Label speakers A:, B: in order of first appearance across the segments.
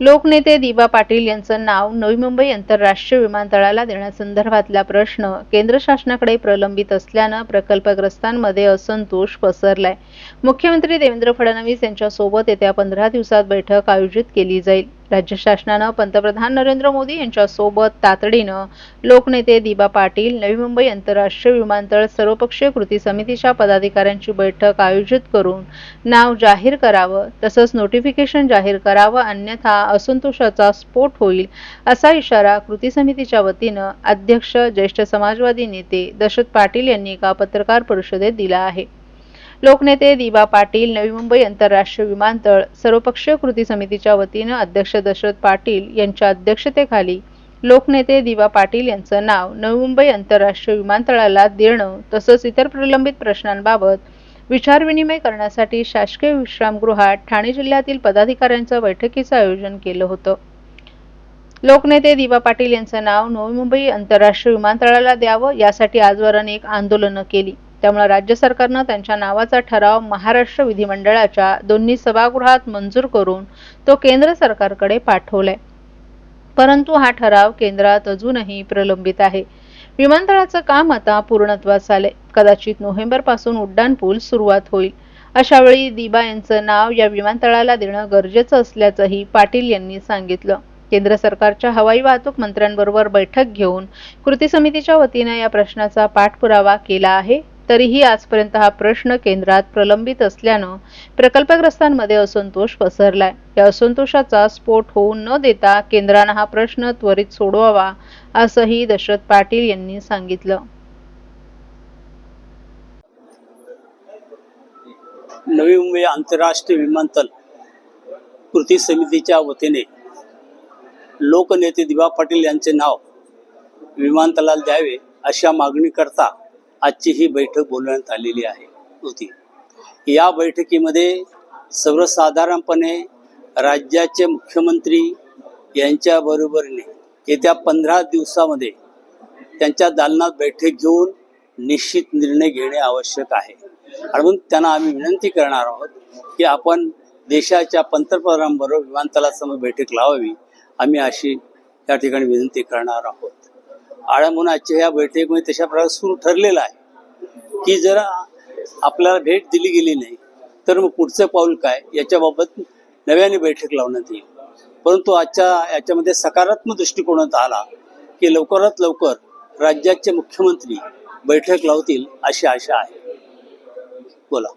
A: लोकनेते दिबा पाटील यांचं नाव नवी मुंबई आंतरराष्ट्रीय विमानतळाला देण्यासंदर्भातला प्रश्न केंद्र शासनाकडे प्रलंबित असल्यानं प्रकल्पग्रस्तांमध्ये असंतोष पसरलाय. मुख्यमंत्री देवेंद्र फडणवीस यांच्यासोबत येत्या पंधरा दिवसात बैठक आयोजित केली जाईल. राज्य शासनानं पंतप्रधान नरेंद्र मोदी यांच्यासोबत तातडीनं लोकनेते दिबा पाटील नवी मुंबई आंतरराष्ट्रीय विमानतळ सर्वपक्षीय कृती समितीच्या पदाधिकाऱ्यांची बैठक आयोजित करून नाव जाहीर करावं तसंच नोटिफिकेशन जाहीर करावं अन्यथा असंतोषाचा स्फोट होईल असा इशारा कृती समितीच्या वतीनं अध्यक्ष ज्येष्ठ समाजवादी नेते दशरथ पाटील यांनी एका पत्रकार परिषदेत दिला आहे. लोकनेते दिबा पाटील नवी मुंबई आंतरराष्ट्रीय विमानतळ सर्वपक्षीय कृती समितीच्या वतीनं अध्यक्ष दशरथ पाटील यांच्या अध्यक्षतेखाली लोकनेते दिवा पाटील यांचं नाव नवी मुंबई आंतरराष्ट्रीय विमानतळाला देणं तसंच इतर प्रलंबित प्रश्नांबाबत विचारविनिमय करण्यासाठी शासकीय विश्रामगृहात ठाणे जिल्ह्यातील पदाधिकाऱ्यांच्या बैठकीचं आयोजन केलं होतं. लोकनेते दिवा पाटील यांचं नाव नवी मुंबई आंतरराष्ट्रीय विमानतळाला द्यावं यासाठी आजवर अनेक आंदोलनं केली. त्यामुळे राज्य सरकारनं त्यांच्या नावाचा ठराव महाराष्ट्र विधिमंडळाच्या दोन्ही सभागृहात मंजूर करून तो केंद्र सरकारकडे पाठवलाय. परंतु हा ठराव केंद्रात अजूनही प्रलंबित आहे. विमानतळाचं काम आता पूर्णत्वास आले कदाचित नोव्हेंबरपासून उड्डाण पूल सुरुवात होईल. अशावेळी दिबा यांचं नाव या विमानतळाला देणं गरजेचं असल्याचंही पाटील यांनी सांगितलं. केंद्र सरकारच्या हवाई वाहतूक मंत्र्यांबरोबर बैठक घेऊन कृती समितीच्या वतीनं या प्रश्नाचा पाठपुरावा केला आहे. तरीही आजपर्यंत हा प्रश्न केंद्रात प्रलंबित असल्यानं प्रकल्पग्रस्तांमध्ये असंतोष पसरलाय. या असंतोषाचा स्फोट होऊ न देता केंद्रानं हा प्रश्न त्वरित सोडवावा असंही दशरथ पाटील यांनी सांगितलं.
B: नवी मुंबई आंतरराष्ट्रीय विमानतळ कृती समितीच्या वतीने लोकनेते दिबा पाटील यांचे नाव विमानतळाला द्यावे अशा मागणीकरता आजची ही बैठक बोलवण्यात आलेली आहे होती. या बैठकीमध्ये सर्वसाधारणपणे राज्याचे मुख्यमंत्री यांच्याबरोबरीने येत्या पंधरा दिवसामध्ये त्यांच्या दालनात बैठक घेऊन निश्चित निर्णय घेणे आवश्यक आहे. आणि म्हणून त्यांना आम्ही विनंती करणार आहोत की आपण देशाच्या पंतप्रधानांबरोबर विमानतळासमोर बैठक लावावी. आम्ही अशी या ठिकाणी विनंती करणार आहोत. आणि म्हणून आजच्या या बैठकीमध्ये तशा प्रकारे सुरू ठरलेला आहे. की जर आपल्याला भेट दिली गेली नाही तर मग पुढचं पाऊल काय? याच्याबाबत नव्याने बैठक लावण्यात येईल. परंतु आजच्या याच्यामध्ये सकारात्मक दृष्टिकोनात आला की लवकरात लवकर राज्याचे मुख्यमंत्री बैठक लावतील अशी आशा आहे. बोला.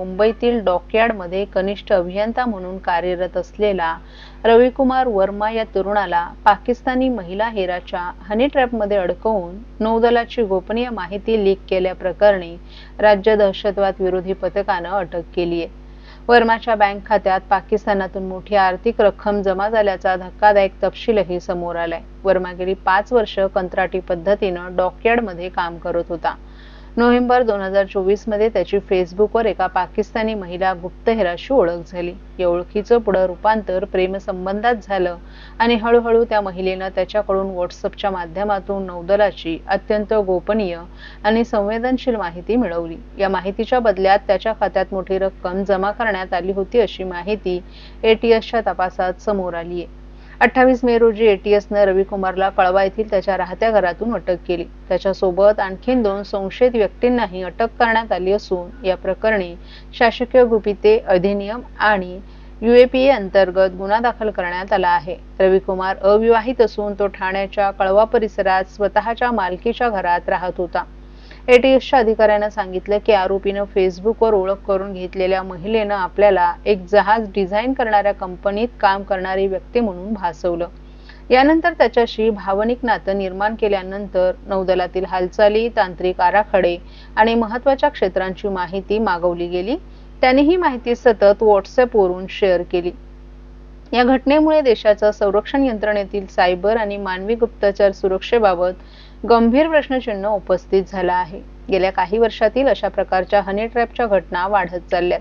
A: मुंबईतील डॉकयार्डमध्ये कनिष्ठ अभियंता म्हणून कार्यरत असलेला रविकुमार वर्मा या तरुणाला पाकिस्तानी महिला हेराच्या हनी ट्रॅपमध्ये अडकवून नौदलाची गोपनीय माहिती लीक केल्याप्रकरणी राज्य दहशतवाद विरोधी पथकानं अटक केली आहे. वर्माच्या बँक खात्यात पाकिस्तानातून मोठी आर्थिक रक्कम जमा झाल्याचा धक्कादायक तपशीलही समोर आलाय. वर्मा गेली पाच वर्ष कंत्राटी पद्धतीनं डॉकयार्डमध्ये काम करत होता. नोव्हेंबर दोन हजार चोवीसमध्ये त्याची फेसबुकवर एका पाकिस्तानी महिला गुप्तहेराशी ओळख झाली. या ओळखीचं पुढं रूपांतर प्रेमसंबंधात झालं आणि हळूहळू त्या महिलेनं त्याच्याकडून व्हॉट्सअपच्या माध्यमातून नौदलाची अत्यंत गोपनीय आणि संवेदनशील माहिती मिळवली. या माहितीच्या बदल्यात त्याच्या खात्यात मोठी रक्कम जमा करण्यात आली होती अशी माहिती एटीएसच्या तपासात समोर आली आहे अठ्ठावीस मे रोजी एटीएसनं रविकुमारला कळवा येथील त्याच्या राहत्या घरातून अटक केली. त्याच्यासोबत आणखीन दोन संशयित व्यक्तींनाही अटक करण्यात आली असून या प्रकरणी शासकीय गुपिते अधिनियम आणि युएपीए अंतर्गत गुन्हा दाखल करण्यात आला आहे. रविकुमार अविवाहित असून तो ठाण्याच्या कळवा परिसरात स्वतःच्या मालकीच्या घरात राहत होता. एटीएसच्या अधिकाऱ्यानं सांगितलं की आरोपीनं फेसबुकवर ओळख करून घेतलेल्या महिलेनं आपल्याला एक जहाज डिझाईन करणाऱ्या कंपनीत काम करणारी व्यक्ती म्हणून भासवलं. यानंतर त्याच्याशी भावनिक नातं निर्माण केल्यानंतर नौदलातील हालचाली तांत्रिक आराखडे आणि महत्त्वाच्या क्षेत्रांची माहिती मागवली गेली. त्याने ही माहिती सतत व्हॉट्सअपवरून शेअर केली. या घटनेमुळे देशाच्या संरक्षण यंत्रणेतील सायबर आणि मानवी गुप्तचर सुरक्षेबाबत गंभीर प्रश्नचिन्ह उपस्थित झालं आहे. गेल्या काही वर्षातील अशा प्रकारच्या हनी ट्रॅपच्या घटना वाढत चालल्यात.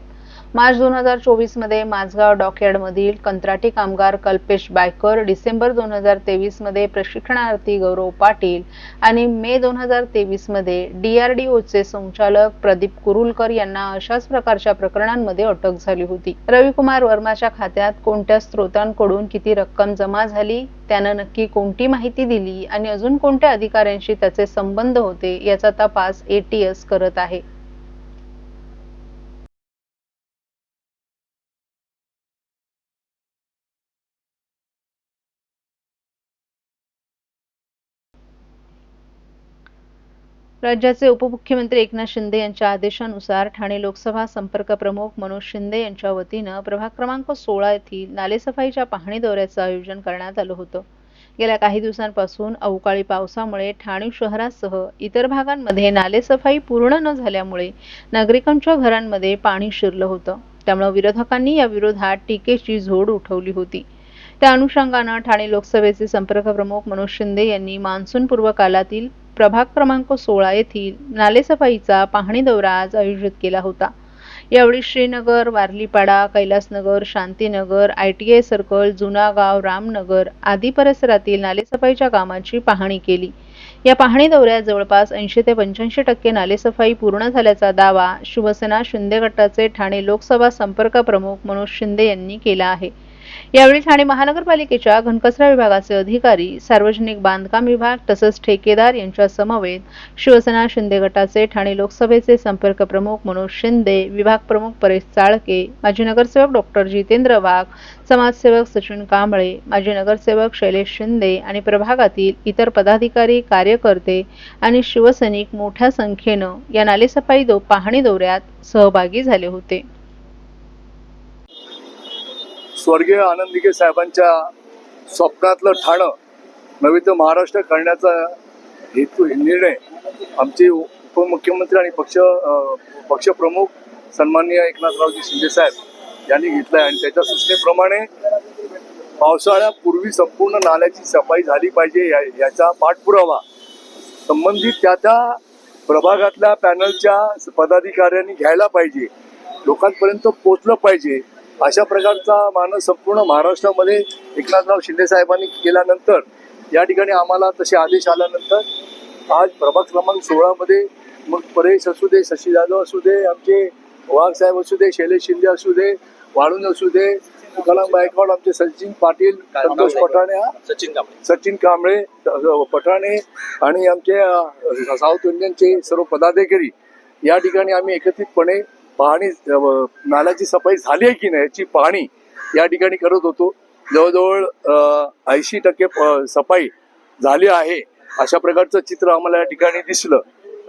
A: मार्च दोन हजार चोवीसमध्ये माझगाव डॉकयार्डमधील कंत्राटी कामगार कल्पेश बायकर डिसेंबर दोन हजार तेवीसमध्ये प्रशिक्षणार्थी गौरव पाटील आणि मे दोन हजार तेवीसमध्ये डीआरडीओचे संचालक प्रदीप कुरुलकर यांना अशाच प्रकारच्या प्रकरणांमध्ये अटक झाली होती. रविकुमार वर्माच्या खात्यात कोणत्या स्रोतांकडून किती रक्कम जमा झाली त्यानं नक्की कोणती माहिती दिली आणि अजून कोणत्या अधिकाऱ्यांशी त्याचे संबंध होते याचा तपास एटीएस करत आहे. राज्याचे उपमुख्यमंत्री एकनाथ शिंदे यांच्या आदेशानुसार ठाणे लोकसभा संपर्क प्रमुख मनोज शिंदे यांच्या वतीनं प्रभाग क्रमांक सोळा येथील नालेसफाईच्या पाहणी दौऱ्याचं आयोजन करण्यात आलं होतं. गेल्या काही दिवसांपासून अवकाळी पावसामुळे ठाणे शहरासह इतर भागांमध्ये नालेसफाई पूर्ण न झाल्यामुळे नागरिकांच्या घरांमध्ये पाणी शिरलं होतं. त्यामुळे विरोधकांनी या विरोधात टीकेची झोड उठवली होती. त्या अनुषंगानं ठाणे लोकसभेचे संपर्क प्रमुख मनोज शिंदे यांनी मान्सूनपूर्व कालातील प्रभाग क्रमांक सोळा येथील नालेसफाईचा पाहणी दौरा आज आयोजित केला होता. यावेळी Shrinagar Warlipada Kailasnagar Shantinagar I T I circle Junagaon Ramnagar आदी परिसरातील नालेसफाईच्या कामाची पाहणी केली. या पाहणी दौऱ्यात जवळपास ऐंशी ते पंच्याऐंशी टक्के नालेसफाई पूर्ण झाल्याचा दावा शिवसेना शिंदे गटाचे ठाणे लोकसभा संपर्क प्रमुख मनोज शिंदे यांनी केला आहे. यावेळी ठाणे महानगरपालिकेच्या घनकचरा विभागाचे अधिकारी सार्वजनिक बांधकाम विभाग तसंच ठेकेदार यांच्या समवेत शिवसेना शिंदे गटाचे ठाणे लोकसभेचे संपर्क प्रमुख मनोज शिंदे विभाग प्रमुख परेश चाळके माजी नगरसेवक डॉक्टर जितेंद्र वाघ समाजसेवक सचिन कांबळे माजी नगरसेवक शैलेश शिंदे आणि प्रभागातील इतर पदाधिकारी कार्यकर्ते आणि शिवसैनिक मोठ्या संख्येनं या नालेसफाई दो पाहणी दौऱ्यात सहभागी झाले होते.
C: स्वर्गीय आनंदिके साहेबांच्या स्वप्नातलं ठाणं नव्हे तर महाराष्ट्र करण्याचा हेतू निर्णय आमचे उपमुख्यमंत्री आणि पक्ष पक्षप्रमुख सन्माननीय एकनाथरावजी शिंदे साहेब यांनी घेतलाय. आणि त्याच्या सूचनेप्रमाणे पावसाळ्यापूर्वी संपूर्ण नाल्याची सफाई झाली पाहिजे या- याचा पाठपुरावा संबंधित त्या त्या प्रभागातल्या पॅनलच्या पदाधिकाऱ्यांनी घ्यायला पाहिजे. लोकांपर्यंत पोचलं पाहिजे. अशा प्रकारचा मानस संपूर्ण महाराष्ट्रामध्ये एकनाथराव शिंदे साहेबांनी केल्यानंतर या ठिकाणी आम्हाला तसे आदेश आल्यानंतर आज प्रभाग क्रमांक सोळामध्ये मग परेश असू दे शशी जाधव असू दे आमचे वाघ साहेब असू दे शैलेश शिंदे असू दे वाळून असू दे तुकाराम गायकवाड आमचे सचिन पाटील संतोष पठाणे
B: सचिन कांबळे.
C: सचिन कांबळे पठाणे आणि आमचे साऊथ इंडियनचे सर्व पदाधिकारी या ठिकाणी आम्ही एकत्रितपणे पाहणी नाल्याची सफाई झाली आहे की नाही याची पाहणी या ठिकाणी करत होतो. जवळजवळ ऐंशी टक्के प- सफाई झाली आहे. अशा प्रकारचं चित्र आम्हाला या ठिकाणी दिसलं.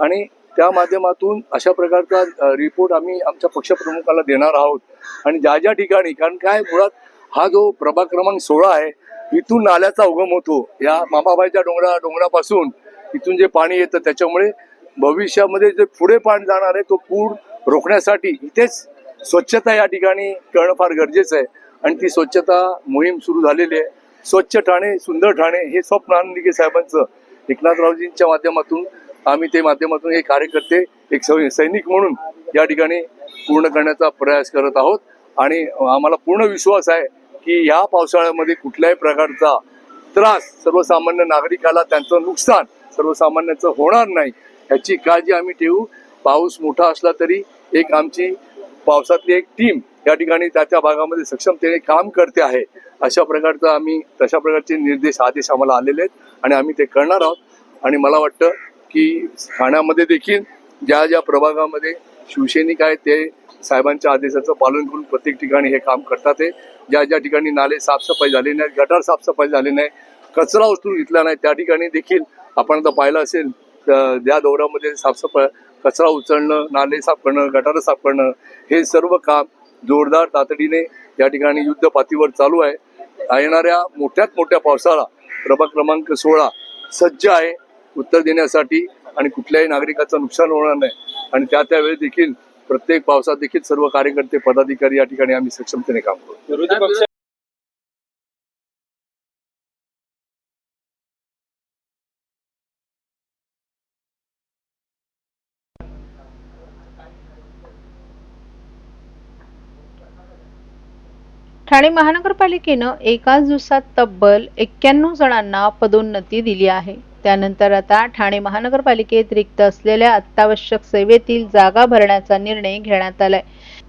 C: आणि त्या माध्यमातून अशा प्रकारचा रिपोर्ट आम्ही आमच्या पक्षप्रमुखाला देणार आहोत. आणि ज्या ज्या ठिकाणी कारण काय मुळात हा जो प्रभाग क्रमांक सोळा आहे इथून नाल्याचा उगम होतो. या मामाबाईच्या डोंगरा डोंगरापासून इथून जे पाणी येतं त्याच्यामुळे भविष्यामध्ये जे पुढे पाणी जाणार आहे तो पूर रोखण्यासाठी इथेच स्वच्छता या ठिकाणी करणं फार गरजेचं आहे. आणि ती स्वच्छता मोहीम सुरू झालेली आहे. स्वच्छ ठाणे सुंदर ठाणे हे स्वप्न आनंदिके साहेबांचं. एकनाथरावजींच्या माध्यमातून आम्ही ते माध्यमातून एक कार्यकर्ते एक सैनिक म्हणून या ठिकाणी पूर्ण करण्याचा प्रयास करत आहोत. आणि आम्हाला पूर्ण विश्वास आहे की या पावसाळ्यामध्ये कुठल्याही प्रकारचा त्रास सर्वसामान्य नागरिकाला त्यांचं नुकसान सर्वसामान्याचं होणार नाही याची काळजी आम्ही ठेवू. पाऊस मोठा असला तरी एक आमची पावसातली एक टीम या ठिकाणी त्या त्या भागामध्ये सक्षमतेने काम करते आहे. अशा प्रकारचा आम्ही तशा प्रकारचे निर्देश आदेश आम्हाला आलेले आहेत आणि आम्ही ते करणार आहोत. आणि मला वाटतं की ठाण्यामध्ये देखील ज्या ज्या प्रभागामध्ये शिवसैनिक आहेत ते साहेबांच्या आदेशाचं पालन करून प्रत्येक ठिकाणी हे काम करतात आहे. ज्या ज्या ठिकाणी नाले साफसफाई झाली नाही गटार साफसफाई झाली नाही कचरा उचलून घेतला नाही त्या ठिकाणी देखील आपण आता पाहिलं असेल तर त्या दौऱ्यामध्ये साफसफाई कचरा उचलणं नाले साफ करणं गटार साफ करणं हे सर्व काम जोरदार तातडीने या ठिकाणी युद्ध पातळीवर चालू आहे. येणाऱ्या मोठ्यात मोठ्या पावसाळा प्रभाग क्रमांक सोळा सज्ज आहे उत्तर देण्यासाठी आणि कुठल्याही नागरिकाचं नुकसान होणार नाही. आणि त्या त्यावेळी देखील प्रत्येक पावसात देखील सर्व कार्यकर्ते पदाधिकारी या ठिकाणी आम्ही सक्षमतेने काम करू.
A: ठाणे महानगरपालिकेनं एकाच दिवसात तब्बल एक्क्याण्णव जणांना पदोन्नती दिली आहे. त्यानंतर आता ठाणे महानगरपालिकेत रिक्त असलेल्या अत्यावश्यक सेवेतील जागा भरण्याचा निर्णय घेण्यात आलाय.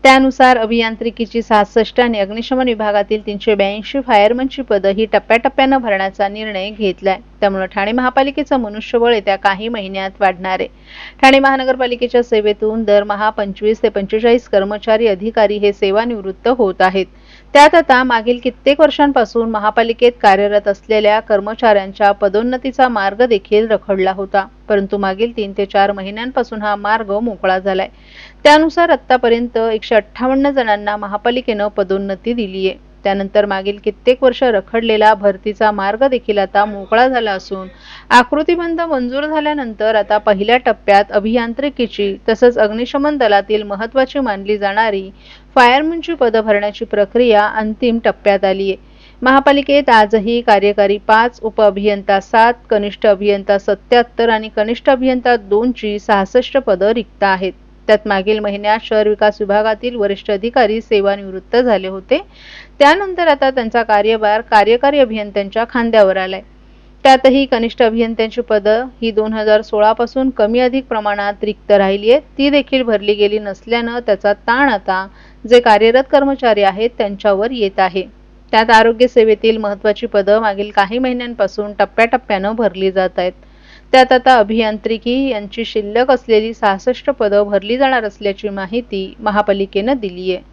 A: त्यानुसार अभियांत्रिकीची सहासष्ट आणि अग्निशमन विभागातील तीनशे ब्याऐंशी फायरमनची पदं ही टप्प्याटप्प्यानं भरण्याचा निर्णय घेतलाय. त्यामुळे ठाणे महापालिकेचं मनुष्यबळ येत्या काही महिन्यात वाढणार आहे. ठाणे महानगरपालिकेच्या सेवेतून दरमहा पंचवीस ते पंचेचाळीस कर्मचारी अधिकारी हे सेवानिवृत्त होत आहेत. त्यात आता मागील कित्येक वर्षांपासून महापालिकेत कार्यरत असलेल्या कर्मचाऱ्यांच्या पदोन्नतीचा मार्ग देखील रखडला होता. परंतु मागील तीन ते चार महिन्यांपासून हा मार्ग मोकळा झालाय. त्यानुसार आतापर्यंत एकशे अठ्ठावन्न जणांना महापालिकेनं पदोन्नती दिली आहे त्यानंतर मागील कित्येक वर्ष रखडलेला भरतीचा मार्ग देखील आता मोकळा झाला असून आकृतीबंध मंजूर झाल्यानंतर आता पहिल्या टप्प्यात अभियांत्रिकीची तसंच अग्निशमन दलातील महत्वाची मानली जाणारी फायरमनची पदं भरण्याची प्रक्रिया अंतिम टप्प्यात आली आहे. महापालिकेत आजही कार्यकारी पाच उपअभियंता सात कनिष्ठ अभियंता सत्याहत्तर आणि कनिष्ठ अभियंता दोनची सहासष्ट पदं रिक्त आहेत. त्यात मागील महिन्यात शहर विकास विभागातील वरिष्ठ अधिकारी सेवानिवृत्त झाले होते. त्यानंतर आता त्यांचा कार्यभार कार्यकारी अभियंत्यांच्या खांद्यावर आलाय. त्यातही कनिष्ठ अभियंत्यांची पदं ही दोन हजार सोळा पासून कमी अधिक प्रमाणात रिक्त राहिली आहेत. ती देखील भरली गेली नसल्यानं त्याचा ताण आता जे कार्यरत कर्मचारी आहेत त्यांच्यावर येत आहे. त्यात आरोग्य सेवेतील महत्वाची पदं मागील काही महिन्यांपासून टप्प्याटप्प्यानं भरली जात आहेत. त्यात आता अभियांत्रिकी यांची शिल्लक असलेली सहासष्ट पदं भरली जाणार असल्याची माहिती महापालिकेनं दिली आहे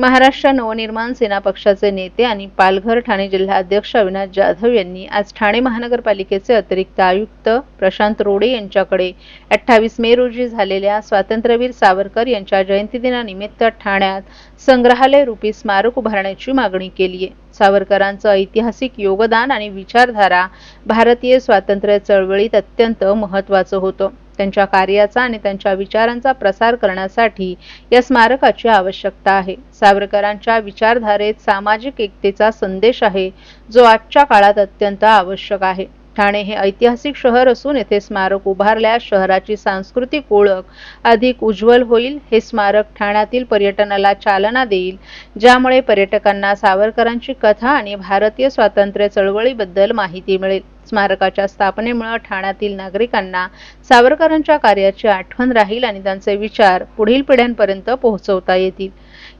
A: महाराष्ट्र नवनिर्माण सेना पक्षाचे नेते आणि पालघर ठाणे जिल्हाध्यक्ष अविनाश जाधव यांनी आज ठाणे महानगरपालिकेचे अतिरिक्त आयुक्त प्रशांत रोडे यांच्याकडे अठ्ठावीस मे रोजी झालेल्या स्वातंत्र्यवीर सावरकर यांच्या जयंतीदिनानिमित्त ठाण्यात संग्रहालय रूपी स्मारक उभारण्याची मागणी केली आहे. सावरकरांचं ऐतिहासिक योगदान आणि विचारधारा भारतीय स्वातंत्र्य चळवळीत अत्यंत महत्वाचं होतं. त्यांच्या कार्याचा आणि त्यांच्या विचारांचा प्रसार करण्यासाठी या स्मारकाची आवश्यकता आहे. सावरकरांच्या विचारधारेत सामाजिक एकतेचा संदेश आहे जो आजच्या काळात अत्यंत आवश्यक आहे. ठाणे हे ऐतिहासिक शहर असून येथे स्मारक उभारल्यास शहराची सांस्कृतिक ओळख अधिक उज्ज्वल होईल. हे स्मारक ठाण्यातील पर्यटनाला चालना देईल ज्यामुळे पर्यटकांना सावरकरांची कथा आणि भारतीय स्वातंत्र्य चळवळीबद्दल माहिती मिळेल. स्मारकाच्या स्थापनेमुळे ठाण्यातील नागरिकांना सावरकरांच्या कार्याची आठवण राहील आणि त्यांचे विचार पुढील पिढ्यांपर्यंत पोहोचवता येतील.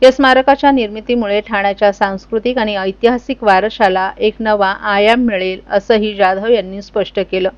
A: या स्मारकाच्या निर्मितीमुळे ठाण्याच्या सांस्कृतिक आणि ऐतिहासिक वारशाला एक नवा आयाम मिळेल असंही जाधव यांनी स्पष्ट केलं.